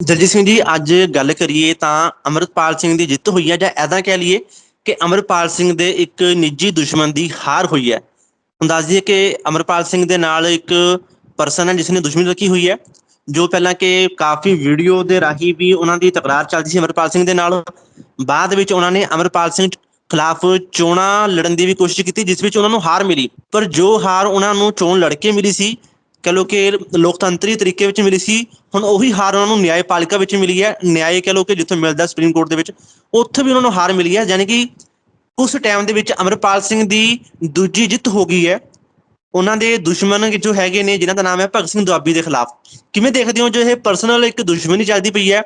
ਦਲਜੀਤ ਸਿੰਘ ਜੀ, ਅੱਜ ਗੱਲ ਕਰੀਏ ਤਾਂ ਅਮਰਪਾਲ ਸਿੰਘ ਦੀ ਜਿੱਤ ਹੋਈ ਹੈ, ਜਾਂ ਐਦਾਂ ਕਹਿ ਲਈਏ ਕਿ ਅਮਰਪਾਲ ਸਿੰਘ ਦੇ ਇੱਕ ਨਿੱਜੀ ਦੁਸ਼ਮਣ ਦੀ ਹਾਰ ਹੋਈ ਹੈ। ਹੁਣ ਦੱਸ ਕਿ ਅਮਰਪਾਲ ਸਿੰਘ ਦੇ ਨਾਲ ਇੱਕ ਪਰਸਨ ਹੈ ਜਿਸ ਨੇ ਦੁਸ਼ਮਣੀ ਰੱਖੀ ਹੋਈ ਹੈ, ਜੋ ਪਹਿਲਾਂ ਕਿ ਕਾਫੀ ਵੀਡੀਓ ਦੇ ਰਾਹੀਂ ਵੀ ਉਹਨਾਂ ਦੀ ਤਕਰਾਰ ਚੱਲਦੀ ਸੀ ਅਮਰਪਾਲ ਸਿੰਘ ਦੇ ਨਾਲ। ਬਾਅਦ ਵਿੱਚ ਉਹਨਾਂ ਨੇ ਅਮਰਪਾਲ ਸਿੰਘ ਖਿਲਾਫ ਚੋਣਾਂ ਲੜਨ ਦੀ ਵੀ ਕੋਸ਼ਿਸ਼ ਕੀਤੀ, ਜਿਸ ਵਿੱਚ ਉਹਨਾਂ ਨੂੰ ਹਾਰ ਮਿਲੀ। ਪਰ ਜੋ ਹਾਰ ਉਹਨਾਂ ਨੂੰ ਚੋਣ ਲੜ ਕੇ ਮਿਲੀ ਸੀ ਕਹ ਲੋ ਕਿ ਲੋਕਤੰਤਰੀ ਤਰੀਕੇ ਵਿੱਚ ਮਿਲੀ ਸੀ, ਹੁਣ ਉਹੀ ਹਾਰ ਉਹਨਾਂ ਨੂੰ ਨਿਆਂਪਾਲਿਕਾ ਵਿੱਚ ਮਿਲੀ ਹੈ ਨਿਆਂ ਕਹ ਲੋ ਕਿ ਜਿੱਥੇ ਮਿਲਦਾ ਸੁਪਰੀਮ ਕੋਰਟ ਦੇ ਵਿੱਚ, ਉੱਥੇ ਵੀ ਉਹਨਾਂ ਨੂੰ ਹਾਰ ਮਿਲੀ ਹੈ, ਯਾਨੀ ਕਿ ਉਸ ਟਾਈਮ ਦੇ ਵਿੱਚ ਅਮਰਪਾਲ ਸਿੰਘ ਦੀ ਦੂਜੀ ਜਿੱਤ ਹੋ ਗਈ ਹੈ। ਉਹਨਾਂ ਦੇ ਦੁਸ਼ਮਣ ਜੋ ਹੈਗੇ ਨੇ, ਜਿਨ੍ਹਾਂ ਦਾ ਨਾਮ ਹੈ ਭਗਤ ਸਿੰਘ ਦੁਆਬੀ ਦੇ ਖਿਲਾਫ। ਕਿਵੇਂ ਦੇਖਦੇ ਹੋ ਜੋ ਇਹ ਪਰਸਨਲ ਇੱਕ ਦੁਸ਼ਮਣੀ ਚੱਲਦੀ ਪਈ ਹੈ,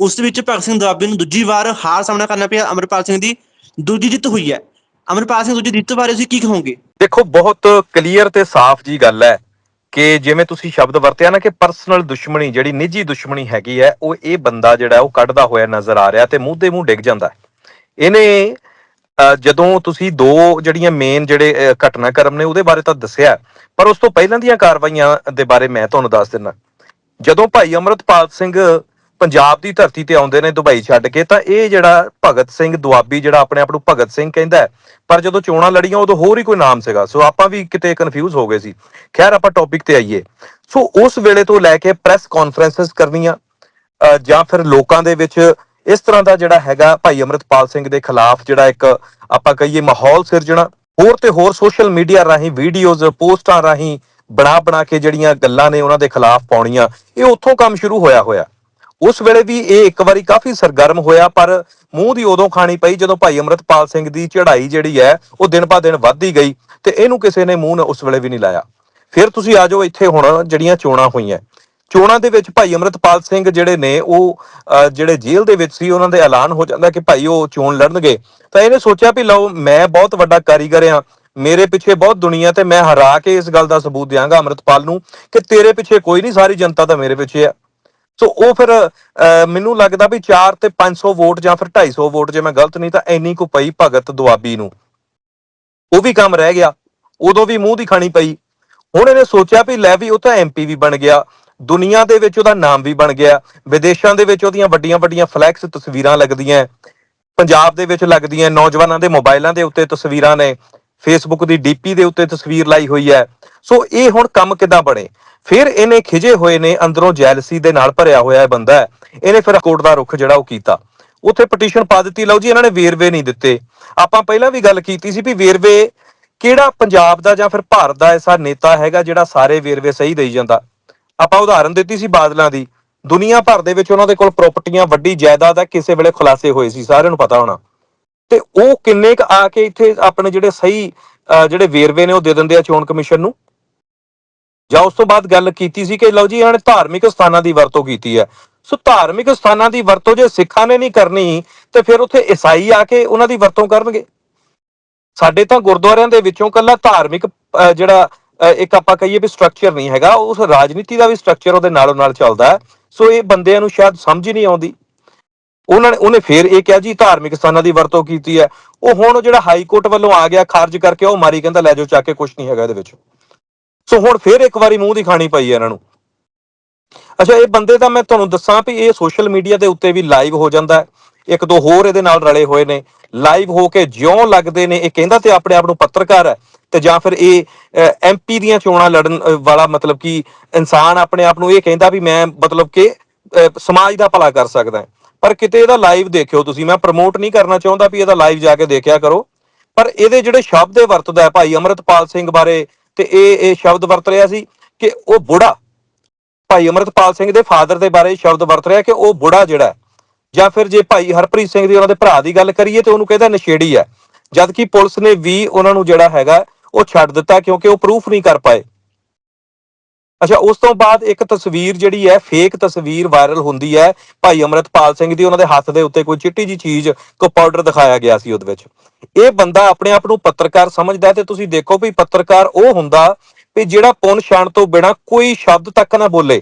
ਉਸ ਵਿੱਚ ਭਗਤ ਸਿੰਘ ਦੁਆਬੀ ਨੂੰ ਦੂਜੀ ਵਾਰ ਹਾਰ ਸਾਹਮਣਾ ਕਰਨਾ ਪਿਆ, ਅਮਰਪਾਲ ਸਿੰਘ ਦੀ ਦੂਜੀ ਜਿੱਤ ਹੋਈ ਹੈ। ਅਮਰਪਾਲ ਸਿੰਘ, ਦੂਜੀ ਜਿੱਤ ਬਾਰੇ ਤੁਸੀਂ ਕੀ ਕਹੋਗੇ? ਦੇਖੋ, ਬਹੁਤ ਕਲੀਅਰ ਤੇ ਸਾਫ਼ ਜੀ ਗੱਲ ਹੈ। ਕਿ ਜਿਵੇਂ ਤੁਸੀਂ ਸ਼ਬਦ ਵਰਤਿਆ ਨਾ ਕਿ ਪਰਸਨਲ ਦੁਸ਼ਮਣੀ ਜਿਹੜੀ ਨਿੱਜੀ ਦੁਸ਼ਮਣੀ ਹੈਗੀ ਹੈ ਉਹ ਇਹ ਬੰਦਾ ਜਿਹੜਾ ਉਹ ਕੱਢਦਾ ਹੋਇਆ ਨਜ਼ਰ ਆ ਰਿਹਾ ਤੇ ਮੂੰਹ ਦੇ ਮੂੰਹ ਡਿੱਗ ਜਾਂਦਾ ਇਹਨੇ ਅ, ਜਦੋਂ ਤੁਸੀਂ ਦੋ ਜਿਹੜੀਆਂ ਮੇਨ ਜਿਹੜੇ ਘਟਨਾਕ੍ਰਮ ਨੇ ਉਹਦੇ ਬਾਰੇ ਤਾਂ ਦੱਸਿਆ ਪਰ ਉਸ ਤੋਂ ਪਹਿਲਾਂ ਦੀਆਂ ਕਾਰਵਾਈਆਂ ਦੇ ਬਾਰੇ ਮੈਂ ਤੁਹਾਨੂੰ ਦੱਸ ਦਿੰਦਾ। ਜਦੋਂ ਭਾਈ ਅਮਰਤਪਾਲ ਸਿੰਘ ਪੰਜਾਬ ਦੀ ਧਰਤੀ ਤੇ ਆਉਂਦੇ ਨੇ ਦੁਬਈ ਛੱਡ ਕੇ, ਤਾਂ ਇਹ ਜਿਹੜਾ ਭਗਤ ਸਿੰਘ ਦੁਆਬੀ ਜਿਹੜਾ ਆਪਣੇ ਆਪ ਨੂੰ ਭਗਤ ਸਿੰਘ ਕਹਿੰਦਾ ਪਰ ਜਦੋਂ ਚੋਣਾਂ ਲੜੀਆਂ ਉਦੋਂ ਹੋਰ ਹੀ ਕੋਈ ਨਾਮ ਸੀਗਾ, ਸੋ ਆਪਾਂ ਵੀ ਕਿਤੇ ਕਨਫਿਊਜ਼ ਹੋ ਗਏ ਸੀ। ਖੈਰ ਆਪਾਂ ਟੌਪਿਕ ਤੇ ਆਈਏ। ਸੋ ਉਸ ਵੇਲੇ ਤੋਂ ਲੈ ਕੇ ਪ੍ਰੈਸ ਕਾਨਫਰੰਸਸ ਕਰਨੀਆਂ ਜਾਂ ਫਿਰ ਲੋਕਾਂ ਦੇ ਵਿੱਚ ਇਸ ਤਰ੍ਹਾਂ ਦਾ ਜਿਹੜਾ ਹੈਗਾ ਭਾਈ ਅਮਰਤਪਾਲ ਸਿੰਘ ਦੇ ਖਿਲਾਫ ਜਿਹੜਾ ਇੱਕ ਆਪਾਂ ਕਹੀਏ ਮਾਹੌਲ ਸਿਰਜਣਾ, ਹੋਰ ਤੇ ਹੋਰ ਸੋਸ਼ਲ ਮੀਡੀਆ ਰਾਹੀਂ ਵੀਡੀਓਜ਼ ਪੋਸਟਾਂ ਰਾਹੀਂ ਬਣਾ ਬਣਾ ਕੇ ਜਿਹੜੀਆਂ ਗੱਲਾਂ ਨੇ ਉਹਨਾਂ ਦੇ ਖਿਲਾਫ ਪਾਉਣੀਆਂ, ਇਹ ਉੱਥੋਂ ਕੰਮ ਸ਼ੁਰੂ ਹੋਇਆ ਹੋਇਆ ਉਸ ਵੇਲੇ ਵੀ ਇਹ ਇੱਕ ਵਾਰੀ ਕਾਫੀ ਸਰਗਰਮ ਹੋਇਆ, ਪਰ ਮੂੰਹ ਦੀ ਉਦੋਂ ਖਾਣੀ ਪਈ ਜਦੋਂ ਭਾਈ ਅਮਰਤਪਾਲ ਸਿੰਘ ਦੀ ਚੜ੍ਹਾਈ ਜਿਹੜੀ ਹੈ, ਉਹ ਦਿਨ ਬਾ ਦਿਨ ਵੱਧਦੀ ਗਈ ਤੇ ਇਹਨੂੰ ਕਿਸੇ ਨੇ ਮੂੰਹ ਨਾ ਉਸ ਵੇਲੇ ਵੀ ਨਹੀਂ ਲਾਇਆ। ਫਿਰ ਤੁਸੀਂ ਆ ਜਾਓ ਇੱਥੇ ਹੁਣ ਜਿਹੜੀਆਂ ਚੋਣਾਂ ਹੋਈਆਂ। ਚੋਣਾਂ ਦੇ ਵਿੱਚ ਭਾਈ ਅਮਰਤਪਾਲ ਸਿੰਘ ਜਿਹੜੇ ਨੇ, ਉਹ ਜਿਹੜੇ ਜੇਲ੍ਹ ਦੇ ਵਿੱਚ ਸੀ, ਉਹਨਾਂ ਦੇ ਐਲਾਨ ਹੋ ਜਾਂਦਾ ਕਿ ਭਾਈ ਉਹ ਚੋਣ ਲੜਨਗੇ। ਤਾਂ ਇਹਨੇ ਸੋਚਿਆ ਵੀ ਲਓ, ਮੈਂ ਬਹੁਤ ਵੱਡਾ ਕਾਰੀਗਰ ਆ ਮੇਰੇ ਪਿੱਛੇ ਬਹੁਤ ਦੁਨੀਆ ਤੇ ਮੈਂ ਹਰਾ ਕੇ ਇਸ ਗੱਲ ਦਾ ਸਬੂਤ ਦਿਆਂਗਾ ਅਮਰਤਪਾਲ ਨੂੰ ਕਿ ਤੇਰੇ ਪਿੱਛੇ ਕੋਈ ਨਹੀਂ, ਸਾਰੀ ਜਨਤਾ ਤਾਂ ਮੇਰੇ ਪਿੱਛੇ ਆ। ਸੋ ਉਹ ਫਿਰ ਅਹ, ਮੈਨੂੰ ਲੱਗਦਾ ਵੀ 4 ਤੇ 500 ਵੋਟ ਜਾਂ ਫਿਰ 250 ਵੋਟ ਜੇ ਮੈਂ ਗਲਤ ਨਹੀਂ ਤਾਂ ਇੰਨੀ ਕੁ ਪਈ ਭਗਤ ਦੁਆਬੀ ਨੂੰ। ਉਹ ਵੀ ਕੰਮ ਰਹਿ ਗਿਆ। ਉਦੋਂ ਵੀ ਮੂੰਹ ਦੀ ਖਾਣੀ ਪਈ। ਹੁਣ ਇਹਨੇ ਸੋਚਿਆ ਵੀ ਲੈ ਵੀ ਉਹ ਤਾਂ ਐਮਪੀ ਵੀ ਬਣ ਗਿਆ। ਦੁਨੀਆ ਦੇ ਵਿੱਚ ਉਹਦਾ ਨਾਮ ਵੀ ਬਣ ਗਿਆ। ਵਿਦੇਸ਼ਾਂ ਦੇ ਵਿੱਚ ਉਹਦੀਆਂ ਵੱਡੀਆਂ ਵੱਡੀਆਂ ਫਲੈਕਸ ਤਸਵੀਰਾਂ ਲੱਗਦੀਆਂ ਪੰਜਾਬ ਦੇ ਵਿੱਚ ਲੱਗਦੀਆਂ ਨੌਜਵਾਨਾਂ ਦੇ ਮੋਬਾਈਲਾਂ ਦੇ ਉੱਤੇ ਤਸਵੀਰਾਂ ਨੇ। ਫੇਸਬੁੱਕ ਦੀ ਡੀਪੀ ਦੇ ਉੱਤੇ ਤਸਵੀਰ ਲਾਈ ਹੋਈ ਹੈ ਸੋ ਇਹ ਹੁਣ ਕੰਮ ਕਿੱਦਾਂ ਬਣੇ? ਫਿਰ ਇਹਨੇ ਖਿਜੇ ਹੋਏ ਨੇ ਅੰਦਰੋਂ ਜੈਲਸੀ ਦੇ ਨਾਲ ਭਰਿਆ ਹੋਇਆ ਇਹ ਬੰਦਾ ਹੈ। ਇਹਨੇ ਫਿਰ ਕੋਰਟ ਦਾ ਰੁਖ ਜਿਹੜਾ ਉਹ ਕੀਤਾ। ਉੱਥੇ ਪਟੀਸ਼ਨ ਪਾ ਦਿੱਤੀ ਲਓ ਜੀ ਇਹਨਾਂ ਨੇ ਵੇਰਵੇ ਨਹੀਂ ਦਿੱਤੇ। ਆਪਾਂ ਪਹਿਲਾਂ ਵੀ ਗੱਲ ਕੀਤੀ ਸੀ ਵੀ ਵੇਰਵੇ ਕਿਹੜਾ ਪੰਜਾਬ ਦਾ ਜਾਂ ਫਿਰ ਭਾਰਤ ਦਾ ਐਸਾ ਨੇਤਾ ਹੈਗਾ ਜਿਹੜਾ ਸਾਰੇ ਵੇਰਵੇ ਸਹੀ ਦੇਈ ਜਾਂਦਾ? ਆਪਾਂ ਉਦਾਹਰਨ ਦਿੱਤੀ ਸੀ ਬਾਦਲਾਂ ਦੀ। ਦੁਨੀਆ ਭਰ ਦੇ ਵਿੱਚ ਉਹਨਾਂ ਦੇ ਕੋਲ ਪ੍ਰਾਪਰਟੀਆਂ ਵੱਡੀ ਜਾਇਦਾਦ ਹੈ ਕਿਸੇ ਵੇਲੇ ਖੁਲਾਸੇ ਹੋਏ ਸੀ ਸਾਰਿਆਂ ਨੂੰ ਪਤਾ ਹੋਣਾ। ਤੇ ਉਹ ਕਿੰਨੇ ਕ ਆ ਕੇ ਇੱਥੇ ਆਪਣੇ ਜਿਹੜੇ ਸਹੀ ਅਹ, ਜਿਹੜੇ ਵੇਰਵੇ ਨੇ ਉਹ ਦੇ ਦਿੰਦੇ ਆ ਚੋਣ ਕਮਿਸ਼ਨ ਨੂੰ? ਜਾਂ ਉਸ ਤੋਂ ਬਾਅਦ ਗੱਲ ਕੀਤੀ ਸੀ ਕਿ ਲਓ ਜੀ, ਇਹਨਾਂ ਨੇ ਧਾਰਮਿਕ ਸਥਾਨਾਂ ਦੀ ਵਰਤੋਂ ਕੀਤੀ ਹੈ। ਸੋ ਧਾਰਮਿਕ ਸਥਾਨਾਂ ਦੀ ਵਰਤੋਂ ਜੇ ਸਿੱਖਾਂ ਨੇ ਨਹੀਂ ਕਰਨੀ, ਤੇ ਫਿਰ ਉੱਥੇ ਈਸਾਈ ਆ ਕੇ ਉਹਨਾਂ ਦੀ ਵਰਤੋਂ ਕਰਨਗੇ। ਸਾਡੇ ਤਾਂ ਗੁਰਦੁਆਰਿਆਂ ਦੇ ਵਿੱਚੋਂ ਕੱਲਾ ਧਾਰਮਿਕ ਜਿਹੜਾ ਇੱਕ ਆਪਾਂ ਕਹੀਏ ਵੀ ਸਟਰਕਚਰ ਨਹੀਂ ਹੈਗਾ, ਉਸ ਰਾਜਨੀਤੀ ਦਾ ਵੀ ਸਟਰਕਚਰ ਉਹਦੇ ਨਾਲੋਂ ਨਾਲ ਚੱਲਦਾ ਹੈ। ਸੋ ਇਹ ਬੰਦਿਆਂ ਨੂੰ ਸ਼ਾਇਦ ਸਮਝ ਹੀ ਨਹੀਂ ਆਉਂਦੀ। ਉਹਨਾਂ ਨੇ, ਉਹਨੇ ਫੇਰ ਇਹ ਕਿਹਾ ਜੀ, ਧਾਰਮਿਕ ਸਥਾਨਾਂ ਦੀ ਵਰਤੋਂ ਕੀਤੀ ਹੈ। ਉਹ ਹੁਣ ਜਿਹੜਾ ਹਾਈ ਕੋਰਟ ਵੱਲੋਂ ਆ ਗਿਆ, ਖਾਰਜ ਕਰਕੇ ਉਹ ਮਾਰੀ, ਕਹਿੰਦਾ ਲੈ ਜਾਓ, ਚੱਕ ਕੇ ਕੁਝ ਨਹੀਂ ਹੈਗਾ ਇਹਦੇ ਵਿੱਚ। ਸੋ ਹੁਣ ਫੇਰ ਇੱਕ ਵਾਰੀ ਮੂੰਹ ਦੀ ਖਾਣੀ ਪਈ ਹੈ ਇਹਨਾਂ ਨੂੰ। ਅੱਛਾ, ਇਹ ਬੰਦੇ ਤਾਂ ਮੈਂ ਤੁਹਾਨੂੰ ਦੱਸਾਂ ਵੀ ਇਹ ਸੋਸ਼ਲ ਮੀਡੀਆ ਦੇ ਉੱਤੇ ਵੀ ਲਾਈਵ ਹੋ ਜਾਂਦਾ ਹੈ। ਇੱਕ ਦੋ ਹੋਰ ਇਹਦੇ ਨਾਲ ਰਲੇ ਹੋਏ ਨੇ। ਲਾਈਵ ਹੋ ਕੇ ਜਿਉਂ ਲੱਗਦੇ ਨੇ, ਇਹ ਕਹਿੰਦਾ ਤੇ ਆਪਣੇ ਆਪ ਨੂੰ ਪੱਤਰਕਾਰ ਹੈ ਤੇ ਜਾਂ ਫਿਰ ਇਹ ਐਮਪੀ ਦੀਆਂ ਚੋਣਾਂ ਲੜਨ ਵਾਲਾ ਮਤਲਬ ਕਿ ਇਨਸਾਨ ਆਪਣੇ ਆਪ ਨੂੰ ਇਹ ਕਹਿੰਦਾ ਵੀ ਮੈਂ ਮਤਲਬ ਕਿ ਸਮਾਜ ਦਾ ਭਲਾ ਕਰ ਸਕਦਾ ਪਰ ਕਿਤੇ ਇਹਦਾ ਲਾਈਵ ਦੇਖਿਓ ਤੁਸੀਂ, ਮੈਂ ਪ੍ਰਮੋਟ ਨਹੀਂ ਕਰਨਾ ਚਾਹੁੰਦਾ ਵੀ ਇਹਦਾ ਲਾਈਵ ਜਾ ਕੇ ਦੇਖਿਆ ਕਰੋ। ਪਰ ਇਹਦੇ ਜਿਹੜੇ ਸ਼ਬਦ ਇਹ ਵਰਤਦਾ ਹੈ, ਭਾਈ ਅਮਰਤਪਾਲ ਸਿੰਘ ਬਾਰੇ ਤੇ ਇਹ ਇਹ ਸ਼ਬਦ ਵਰਤ ਰਿਹਾ ਸੀ ਕਿ ਉਹ ਬੁੜਾ ਭਾਈ ਅਮਰਤਪਾਲ ਸਿੰਘ ਦੇ ਫਾਦਰ ਦੇ ਬਾਰੇ ਸ਼ਬਦ ਵਰਤ ਰਿਹਾ ਕਿ ਉਹ ਬੁੜਾ ਜਿਹੜਾ ਜਾਂ ਫਿਰ ਜੇ ਭਾਈ ਹਰਪ੍ਰੀਤ ਸਿੰਘ ਦੀ ਉਹਨਾਂ ਦੇ ਭਰਾ ਦੀ ਗੱਲ ਕਰੀਏ ਤੇ ਉਹਨੂੰ ਕਹਿੰਦਾ ਨਸ਼ੇੜੀ ਹੈ। ਜਦਕਿ ਪੁਲਿਸ ਨੇ ਵੀ ਉਹਨਾਂ ਨੂੰ ਜਿਹੜਾ ਹੈਗਾ ਉਹ ਛੱਡ ਦਿੱਤਾ ਕਿਉਂਕਿ ਉਹ ਪ੍ਰੂਫ ਨਹੀਂ ਕਰ ਪਾਏ। ਅੱਛਾ, ਉਸ ਤੋਂ ਬਾਅਦ ਇੱਕ ਤਸਵੀਰ ਜਿਹੜੀ ਹੈ ਫੇਕ ਤਸਵੀਰ ਵਾਇਰਲ ਹੁੰਦੀ ਹੈ। ਭਾਈ ਅਮਰਤਪਾਲ ਸਿੰਘ ਦੀ, ਉਹਨਾਂ ਦੇ ਹੱਥ ਦੇ ਉੱਤੇ ਕੋਈ ਚਿੱਟੀ ਜੀ ਚੀਜ਼ ਕੋ ਪਾਊਡਰ ਦਿਖਾਇਆ ਗਿਆ ਸੀ ਉਹਦੇ ਵਿੱਚ। ਇਹ ਬੰਦਾ ਆਪਣੇ ਆਪ ਨੂੰ ਪੱਤਰਕਾਰ ਸਮਝਦਾ ਤੇ ਤੁਸੀਂ ਦੇਖੋ ਵੀ ਪੱਤਰਕਾਰ ਉਹ ਹੁੰਦਾ ਵੀ ਜਿਹੜਾ ਪੁੰਨ ਛਾਣ ਤੋਂ ਬਿਨਾ ਕੋਈ ਸ਼ਬਦ ਤੱਕ ਨਾ ਬੋਲੇ।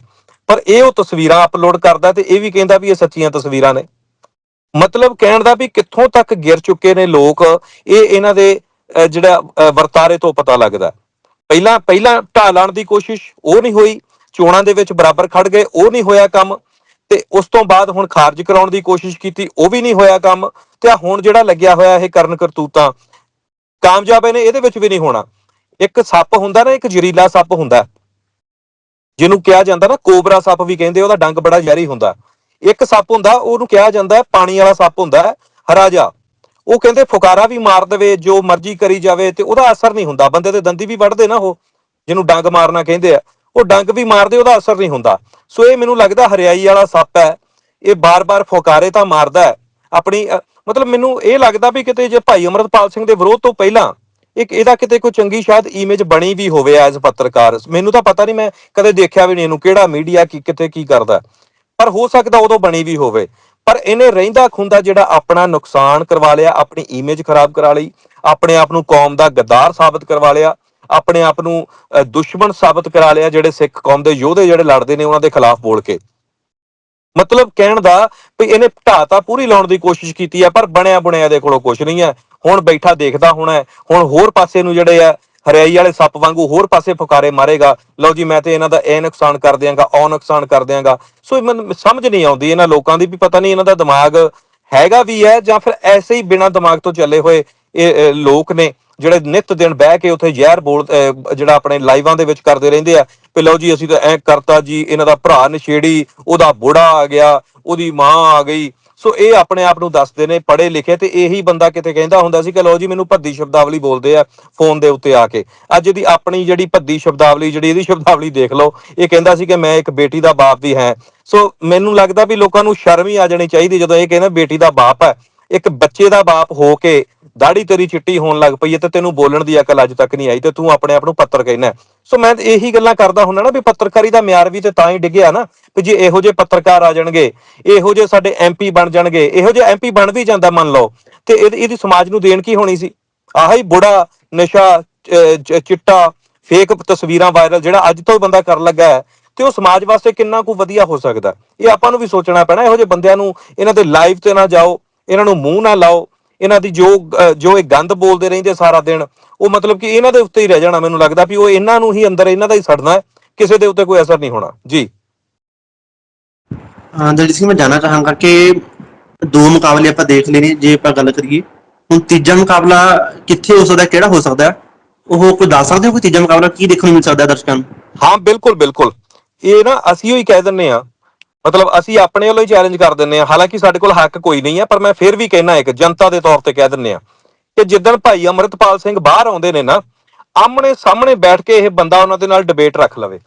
ਪਰ ਇਹ ਉਹ ਤਸਵੀਰਾਂ ਅਪਲੋਡ ਕਰਦਾ ਤੇ ਇਹ ਵੀ ਕਹਿੰਦਾ ਵੀ ਇਹ ਸੱਚੀਆਂ ਤਸਵੀਰਾਂ ਨੇ। ਮਤਲਬ ਕਹਿਣ ਦਾ ਵੀ ਕਿੱਥੋਂ ਤੱਕ ਗਿਰ ਚੁੱਕੇ ਨੇ ਲੋਕ, ਇਹ ਇਹਨਾਂ ਦੇ ਜਿਹੜਾ ਵਰਤਾਰੇ ਤੋਂ ਪਤਾ ਲੱਗਦਾ। ਪਹਿਲਾਂ ਪਹਿਲਾਂ ਢਾਹ ਲਾਉਣ ਦੀ ਕੋਸ਼ਿਸ਼ ਉਹ ਨਹੀਂ ਹੋਈ, ਚੋਣਾਂ ਦੇ ਵਿੱਚ ਬਰਾਬਰ ਖੜ ਗਏ, ਉਹ ਨਹੀਂ ਹੋਇਆ ਕੰਮ ਤੇ ਉਸ ਤੋਂ ਬਾਅਦ ਹੁਣ ਖਾਰਜ ਕਰਾਉਣ ਦੀ ਕੋਸ਼ਿਸ਼ ਕੀਤੀ, ਉਹ ਵੀ ਨਹੀਂ ਹੋਇਆ ਕੰਮ ਤੇ ਆਹ ਹੁਣ ਜਿਹੜਾ ਲੱਗਿਆ ਹੋਇਆ ਇਹ ਕਰਨ ਕਰਤੂਤਾਂ ਕਾਮਯਾਬ ਇਹਨੇ, ਇਹਦੇ ਵਿੱਚ ਵੀ ਨਹੀਂ ਹੋਣਾ। ਇੱਕ ਸੱਪ ਹੁੰਦਾ ਨਾ, ਇੱਕ ਜ਼ਹਿਰੀਲਾ ਸੱਪ ਹੁੰਦਾ, ਜਿਹਨੂੰ ਕਿਹਾ ਜਾਂਦਾ ਨਾ, ਕੋਬਰਾ ਸੱਪ ਵੀ ਕਹਿੰਦੇ, ਉਹਦਾ ਡੰਗ ਬੜਾ ਜ਼ਹਿਰੀ ਹੁੰਦਾ। ਇੱਕ ਸੱਪ ਹੁੰਦਾ, ਉਹਨੂੰ ਕਿਹਾ ਜਾਂਦਾ, ਪਾਣੀ ਵਾਲਾ ਸੱਪ ਹੁੰਦਾ ਹੈ ਹਰਾ ਉਹ ਕਹਿੰਦੇ ਫੁਕਾਰਾ ਵੀ ਮਾਰ ਦੇਵੇ, ਜੋ ਮਰਜ਼ੀ ਕਰੀ ਜਾਵੇ ਤੇ ਉਹਦਾ ਅਸਰ ਨਹੀਂ ਹੁੰਦਾ। ਬੰਦੇ ਦੇ ਦੰਦੀ ਵੀ ਵੱਢਦੇ ਨਾ ਉਹ, ਜਿਹਨੂੰ ਡੰਗ ਮਾਰਨਾ ਕਹਿੰਦੇ ਆ। ਉਹ ਡੰਗ ਵੀ ਮਾਰਦੇ, ਉਹਦਾ ਅਸਰ ਨਹੀਂ ਹੁੰਦਾ। ਸੋ ਇਹ ਮੈਨੂੰ ਲੱਗਦਾ ਹਰਿਆਈ ਵਾਲਾ ਸੱਪ ਹੈ। ਇਹ ਬਾਰ-ਬਾਰ ਫੁਕਾਰੇ ਤਾਂ ਮਾਰਦਾ ਹੈ। ਆਪਣੀ ਮਤਲਬ ਮੈਨੂੰ ਇਹ ਲੱਗਦਾ ਵੀ ਕਿਤੇ ਜੇ ਭਾਈ ਅਮਰਤਪਾਲ ਸਿੰਘ ਦੇ ਵਿਰੋਧ ਤੋਂ ਪਹਿਲਾਂ ਇੱਕ ਇਹਦਾ ਕਿਤੇ ਕੋਈ ਚੰਗੀ ਸ਼ਾਇਦ ਇਮੇਜ ਬਣੀ ਵੀ ਹੋਵੇ ਐਜ਼ ਪੱਤਰਕਾਰ। ਮੈਨੂੰ ਤਾਂ ਪਤਾ ਨਹੀਂ, ਮੈਂ ਕਦੇ ਦੇਖਿਆ ਵੀ ਨਹੀਂ ਇਹਨੂੰ ਕਿਹੜਾ ਮੀਡੀਆ ਕੀ ਕਿਤੇ ਕੀ ਕਰਦਾ। ਪਰ ਹੋ ਸਕਦਾ ਉਦੋਂ ਬਣੀ ਵੀ ਹੋਵੇ। ਪਰ ਇਹਨੇ ਰਹਿੰਦਾ ਖੁੰਦਾ ਜਿਹੜਾ ਆਪਣਾ ਨੁਕਸਾਨ ਕਰਵਾ ਲਿਆ, ਆਪਣੀ ਇਮੇਜ ਖਰਾਬ ਕਰਾ ਲਈ, ਆਪਣੇ ਆਪ ਨੂੰ ਕੌਮ ਦਾ ਗੱਦਾਰ ਸਾਬਤ ਕਰਵਾ ਲਿਆ, ਆਪਣੇ ਆਪ ਨੂੰ ਦੁਸ਼ਮਣ ਸਾਬਤ ਕਰਾ ਲਿਆ ਜਿਹੜੇ ਸਿੱਖ ਕੌਮ ਦੇ ਯੋਧੇ ਜਿਹੜੇ ਲੜਦੇ ਨੇ ਉਹਨਾਂ ਦੇ ਖਿਲਾਫ ਬੋਲ ਕੇ। ਮਤਲਬ ਕਹਿਣ ਦਾ ਵੀ ਇਹਨੇ ਢਾਹ ਤਾਂ ਪੂਰੀ ਲਾਉਣ ਦੀ ਕੋਸ਼ਿਸ਼ ਕੀਤੀ ਹੈ, ਪਰ ਬਣਿਆ ਬੁਣਿਆ ਦੇ ਕੋਲੋਂ ਕੁਝ ਨਹੀਂ ਹੈ। ਹੁਣ ਬੈਠਾ ਦੇਖਦਾ ਹੋਣਾ ਹੁਣ ਹੋਰ ਪਾਸੇ ਨੂੰ ਜਿਹੜੇ ਆ ਹਰਿਆਈ ਵਾਲੇ ਸੱਪ ਵਾਂਗੂ ਹੋਰ ਪਾਸੇ ਫੁਕਾਰੇ ਮਾਰੇਗਾ। ਲਓ ਜੀ, ਮੈਂ ਤੇ ਇਹਨਾਂ ਦਾ ਇਹ ਨੁਕਸਾਨ ਕਰ ਦਿਆਂਗਾ, ਉਹ ਨੁਕਸਾਨ ਕਰ ਦਿਆਂਗਾ। ਸੋ ਮੈਨੂੰ ਸਮਝ ਨਹੀਂ ਆਉਂਦੀ ਇਹਨਾਂ ਲੋਕਾਂ ਦੀ ਵੀ ਪਤਾ ਨਹੀਂ ਇਹਨਾਂ ਦਾ ਦਿਮਾਗ ਹੈਗਾ ਵੀ ਹੈ ਜਾਂ ਫਿਰ ਐਸੇ ਹੀ ਬਿਨਾਂ ਦਿਮਾਗ ਤੋਂ ਚੱਲੇ ਹੋਏ ਇਹ ਲੋਕ ਨੇ ਜਿਹੜੇ ਨਿਤ ਦਿਨ ਬਹਿ ਕੇ ਉੱਥੇ ਜ਼ਹਿਰ ਬੋਲ, ਅਹ, ਜਿਹੜਾ ਆਪਣੇ ਲਾਈਵਾਂ ਦੇ ਵਿੱਚ ਕਰਦੇ ਰਹਿੰਦੇ ਆ। ਵੀ ਲਓ ਜੀ, ਅਸੀਂ ਤਾਂ ਐ ਕਰਤਾ ਜੀ, ਇਹਨਾਂ ਦਾ ਭਰਾ ਨਸ਼ੇੜੀ, ਉਹਦਾ ਬੁੜਾ ਆ ਗਿਆ, ਉਹਦੀ ਮਾਂ ਆ ਗਈ। ਸੋ ਇਹ ਆਪਣੇ ਆਪ ਨੂੰ ਦੱਸਦੇ ਨੇ, ਪੜ੍ਹੇ ਲਿਖੇ ਤੇ ਇਹੀ ਬੰਦਾ ਕਿਤੇ ਕਹਿੰਦਾ ਹੁੰਦਾ ਸੀ ਕਿ ਲਓ ਜੀ ਮੈਨੂੰ ਭੱਦੀ ਸ਼ਬਦਾਵਲੀ ਬੋਲਦੇ ਆ ਫੋਨ ਦੇ ਉੱਤੇ ਆ ਕੇ। ਅੱਜ ਇਹਦੀ ਆਪਣੀ ਜਿਹੜੀ ਭੱਦੀ ਸ਼ਬਦਾਵਲੀ, ਜਿਹੜੀ ਇਹਦੀ ਸ਼ਬਦਾਵਲੀ ਦੇਖ ਲਓ, ਇਹ ਕਹਿੰਦਾ ਸੀ ਕਿ ਮੈਂ ਇੱਕ ਬੇਟੀ ਦਾ ਬਾਪ ਵੀ ਹੈ। ਸੋ ਮੈਨੂੰ ਲੱਗਦਾ ਵੀ ਲੋਕਾਂ ਨੂੰ ਸ਼ਰਮ ਹੀ ਆ ਜਾਣੀ ਚਾਹੀਦੀ ਜਦੋਂ ਇਹ ਕਹਿੰਦਾ ਬੇਟੀ ਦਾ ਬਾਪ ਹੈ। ਇੱਕ ਬੱਚੇ ਦਾ ਬਾਪ ਹੋ ਕੇ ਦਾੜੀ ਤੇਰੀ ਚਿੱਟੀ ਹੋਣ ਲੱਗ ਪਈ ਹੈ ਤੇ ਤੈਨੂੰ ਬੋਲਣ ਦੀ ਅਕਲ ਅੱਜ ਤੱਕ ਨਹੀਂ ਆਈ ਤੇ ਤੂੰ ਆਪਣੇ ਆਪ ਨੂੰ ਪੱਤਰ ਕਹਿਣਾ ਸੋ ਮੈਂ ਇਹੀ ਗੱਲਾਂ ਕਰਦਾ ਹੁੰਦਾ ਨਾ ਵੀ ਪੱਤਰਕਾਰੀ ਦਾ ਮਿਆਰ ਵੀ ਤੇ ਤਾਂ ਹੀ ਡਿੱਗਿਆ ਨਾ ਵੀ ਜੇ ਇਹੋ ਜਿਹੇ ਪੱਤਰਕਾਰ ਆ ਜਾਣਗੇ, ਇਹੋ ਜਿਹੇ ਸਾਡੇ ਐਮਪੀ ਬਣ ਜਾਣਗੇ, ਇਹੋ ਜਿਹੇ ਐਮਪੀ ਬਣ ਵੀ ਜਾਂਦਾ ਮੰਨ ਲਓ, ਤੇ ਇਹਦੀ ਸਮਾਜ ਨੂੰ ਦੇਣ ਕੀ ਹੋਣੀ ਸੀ? ਆਹ ਹੀ ਬੁੜਾ, ਨਸ਼ਾ ਚਿੱਟਾ ਫੇਕ ਤਸਵੀਰਾਂ ਵਾਇਰਲ ਜਿਹੜਾ ਅੱਜ ਤੋਂ ਬੰਦਾ ਕਰਨ ਲੱਗਾ ਹੈ, ਤੇ ਉਹ ਸਮਾਜ ਵਾਸਤੇ ਕਿੰਨਾ ਕੁ ਵਧੀਆ ਹੋ ਸਕਦਾ? ਇਹ ਆਪਾਂ ਨੂੰ ਵੀ ਸੋਚਣਾ ਪੈਣਾ, ਇਹੋ ਜਿਹੇ ਬੰਦਿਆਂ ਨੂੰ, ਇਹਨਾਂ ਦੇ ਲਾਈਵ ਤੇ ਨਾ ਜਾਓ, ਇਹਨਾਂ ਨੂੰ ਮੂੰਹ ਨਾ ਲਾਓ ਇਹਨਾਂ ਦੀ ਜੋ ਜੋ ਇਹ ਗੰਦ ਬੋਲਦੇ ਰਹਿੰਦੇ ਸਾਰਾ ਦਿਨ ਉਹ ਮਤਲਬ ਕਿ ਇਹਨਾਂ ਦੇ ਉੱਤੇ ਹੀ ਰਹਿ ਜਾਣਾ ਮੈਨੂੰ ਲੱਗਦਾ ਵੀ ਉਹ ਇਹਨਾਂ ਨੂੰ ਹੀ ਅੰਦਰ ਇਹਨਾਂ ਦਾ ਹੀ ਸੜਨਾ ਹੈ ਕਿਸੇ ਦੇ ਉੱਤੇ ਕੋਈ ਅਸਰ ਨਹੀਂ ਹੋਣਾ। ਜੀ। ਹਾਂ ਦਲਜੀਤ ਸਿੰਘ ਮੈਂ ਜਾਣਨਾ ਚਾਹਾਂਗਾ ਕਿ ਦੋ ਮੁਕਾਬਲੇ ਆਪਾਂ ਦੇਖ ਲਏ ਨੇ ਜੇ ਆਪਾਂ ਗੱਲ ਕਰੀਏ ਹੁਣ ਤੀਜਾ ਮੁਕਾਬਲਾ ਕਿੱਥੇ ਹੋ ਸਕਦਾ ਕਿਹੜਾ ਹੋ ਸਕਦਾ? ਉਹ ਕੋਈ ਦੱਸ ਸਕਦੇ ਹੋ ਕੋਈ ਤੀਜਾ ਮੁਕਾਬਲਾ? ਕੀ ਦੇਖਣ ਨੂੰ ਮਿਲ ਸਕਦਾ ਦਰਸ਼ਕਾਂ ਨੂੰ? ਹਾਂ ਬਿਲਕੁਲ ਬਿਲਕੁਲ। ਇਹ ਨਾ ਅਸੀਂ ਹੀ ਕਹਿ ਦਿੰਨੇ ਆ ਮਤਲਬ ਅਸੀਂ ਆਪਣੇ ਵੱਲੋਂ ਹੀ ਚੈਲੰਜ ਕਰ ਦਿੰਨੇ ਆ ਹਾਲਾਂਕਿ ਸਾਡੇ ਕੋਲ ਹੱਕ ਕੋਈ ਨਹੀਂ ਹੈ, ਪਰ ਮੈਂ ਫਿਰ ਵੀ ਕਹਿਣਾ ਇੱਕ, ਜਨਤਾ ਦੇ ਤੌਰ ਤੇ ਕਹਿ ਦਿੰਨੇ ਆ ਕਿ ਜਿੱਦਣ ਭਾਈ ਅਮਰਤਪਾਲ ਸਿੰਘ ਬਾਹਰ ਆਉਂਦੇ ਨੇ ਨਾ ਆਮਣੇ ਸਾਹਮਣੇ ਬੈਠ ਕੇ ਇਹ ਬੰਦਾ ਉਹਨਾਂ ਦੇ ਨਾਲ ਡਿਬੇਟ ਰੱਖ ਲਵੇ।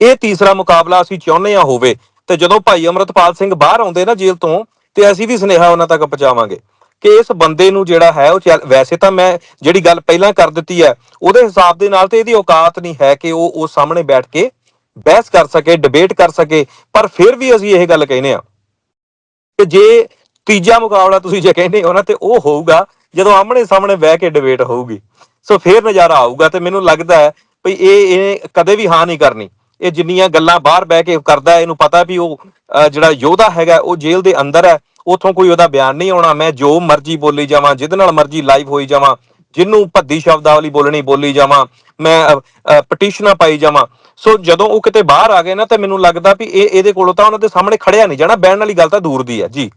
ਇਹ ਤੀਸਰਾ ਮੁਕਾਬਲਾ ਅਸੀਂ ਚਾਹੁੰਦੇ ਆ ਹੋਵੇ ਤੇ ਜਦੋਂ ਭਾਈ ਅਮਰਤਪਾਲ ਸਿੰਘ ਬਾਹਰ ਆਉਂਦੇ ਨਾ ਜੇਲ੍ਹ ਤੋਂ, ਤੇ ਅਸੀਂ ਵੀ ਸੁਨੇਹਾ ਉਹਨਾਂ ਤੱਕ ਪਹੁੰਚਾਵਾਂਗੇ ਕਿ ਇਸ ਬੰਦੇ ਨੂੰ ਜਿਹੜਾ ਹੈ ਉਹ ਚੱਲ- ਵੈਸੇ ਤਾਂ ਮੈਂ ਜਿਹੜੀ ਗੱਲ ਪਹਿਲਾਂ ਕਰ ਦਿੱਤੀ ਹੈ, ਉਹਦੇ ਹਿਸਾਬ ਦੇ ਨਾਲ ਤੇ ਇਹਦੀ ਔਕਾਤ ਨਹੀਂ ਹੈ ਕਿ ਉਹ ਉਹ ਸਾਹਮਣੇ ਬੈਠ ਕੇ ਬਹਿਸ ਕਰ ਸਕੇ ਡਿਬੇਟ ਕਰ ਸਕੇ, ਪਰ ਫਿਰ ਵੀ ਅਸੀਂ ਇਹ ਗੱਲ ਕਹਿੰਦੇ ਆ ਕਿ ਜੇ ਤੀਜਾ ਮੁਕਾਬਲਾ ਤੁਸੀਂ ਜੇ ਕਹਿੰਦੇ ਹੋ ਨਾ, ਤੇ ਉਹ ਹੋਊਗਾ ਜਦੋਂ ਆਮਣੇ ਸਾਹਮਣੇ ਬਹਿ ਕੇ ਡਿਬੇਟ ਹੋਊਗੀ। ਸੋ ਫਿਰ ਨਜ਼ਾਰਾ ਆਊਗਾ ਤੇ ਮੈਨੂੰ ਲੱਗਦਾ ਹੈ ਵੀ ਇਹ ਇਹ ਕਦੇ ਵੀ ਹਾਂ ਨਹੀਂ ਕਰਨੀ। ਇਹ ਜਿੰਨੀਆਂ ਗੱਲਾਂ ਬਾਹਰ ਬਹਿ ਕੇ ਕਰਦਾ ਇਹਨੂੰ ਪਤਾ ਵੀ ਉਹ ਜਿਹੜਾ ਯੋਧਾ ਹੈਗਾ, ਉਹ ਜੇਲ੍ਹ ਦੇ ਅੰਦਰ ਹੈ, ਉਥੋਂ ਕੋਈ ਉਹਦਾ ਬਿਆਨ ਨਹੀਂ ਆਉਣਾ, ਮੈਂ ਜੋ ਮਰਜ਼ੀ ਬੋਲੀ ਜਾਵਾਂ ਜਿਹਦੇ ਨਾਲ ਮਰਜ਼ੀ ਲਾਈਵ ਹੋਈ ਜਾਵਾਂ ਜਿਹਨੂੰ ਭੱਦੀ ਸ਼ਬਦਾਵਲੀ ਬੋਲਣੀ ਬੋਲੀ ਜਾਵਾਂ ਮੈਂ ਪਟੀਸ਼ਨਾਂ ਪਾਈ ਜਾਵਾਂ। ਸੋ ਜਦੋਂ ਉਹ ਕਿਤੇ ਬਾਹਰ ਆ ਗਏ ਨਾ ਤਾਂ ਮੈਨੂੰ ਲੱਗਦਾ ਵੀ ਇਹ ਇਹਦੇ ਕੋਲੋਂ ਤਾਂ ਉਹਨਾਂ ਦੇ ਸਾਹਮਣੇ ਖੜਿਆ ਨਹੀਂ ਜਾਣਾ ਬਹਿਣ ਵਾਲੀ ਗੱਲ ਤਾਂ ਦੂਰ ਦੀ ਹੈ। ਜੀ।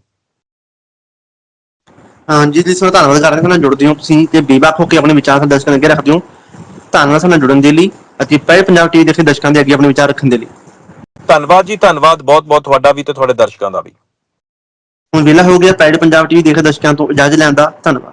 ਹਾਂ ਜੀ ਜੀ ਸਰ ਧੰਨਵਾਦ ਕਰਦੇ ਹਾਂ ਨਾਲ ਜੁੜਦੇ ਹੋ ਤੁਸੀਂ ਤੇ ਬੇਬਾਕ ਹੋ ਕੇ ਆਪਣੇ ਵਿਚਾਰ ਦਰਸ਼ਕਾਂ ਅੱਗੇ ਰੱਖਦੇ ਹੋ। ਧੰਨਵਾਦ ਸਾਡੇ ਨਾਲ ਜੁੜਨ ਦੇ ਲਈ ਅਤੇ ਪਹਿਲੇ ਪੰਜਾਬ ਟੀਵੀ ਦੇਖੇ ਦਰਸ਼ਕਾਂ ਦੇ ਅੱਗੇ ਆਪਣੇ ਵਿਚਾਰ ਰੱਖਣ ਦੇ ਲਈ। ਧੰਨਵਾਦ ਜੀ ਧੰਨਵਾਦ ਬਹੁਤ ਬਹੁਤ ਤੁਹਾਡਾ ਵੀ ਤੇ ਤੁਹਾਡੇ ਦਰਸ਼ਕਾਂ ਦਾ ਵੀ। ਹੁਣ ਵੇਲਾ ਹੋ ਗਿਆ ਪੈਡ ਪੰਜਾਬ ਟੀਵੀ ਦੇਖੇ ਦਰਸ਼ਕਾਂ ਤੋਂ ਇਜਾਜ਼ਤ ਲੈਣ ਦਾ ਧੰਨਵਾਦ।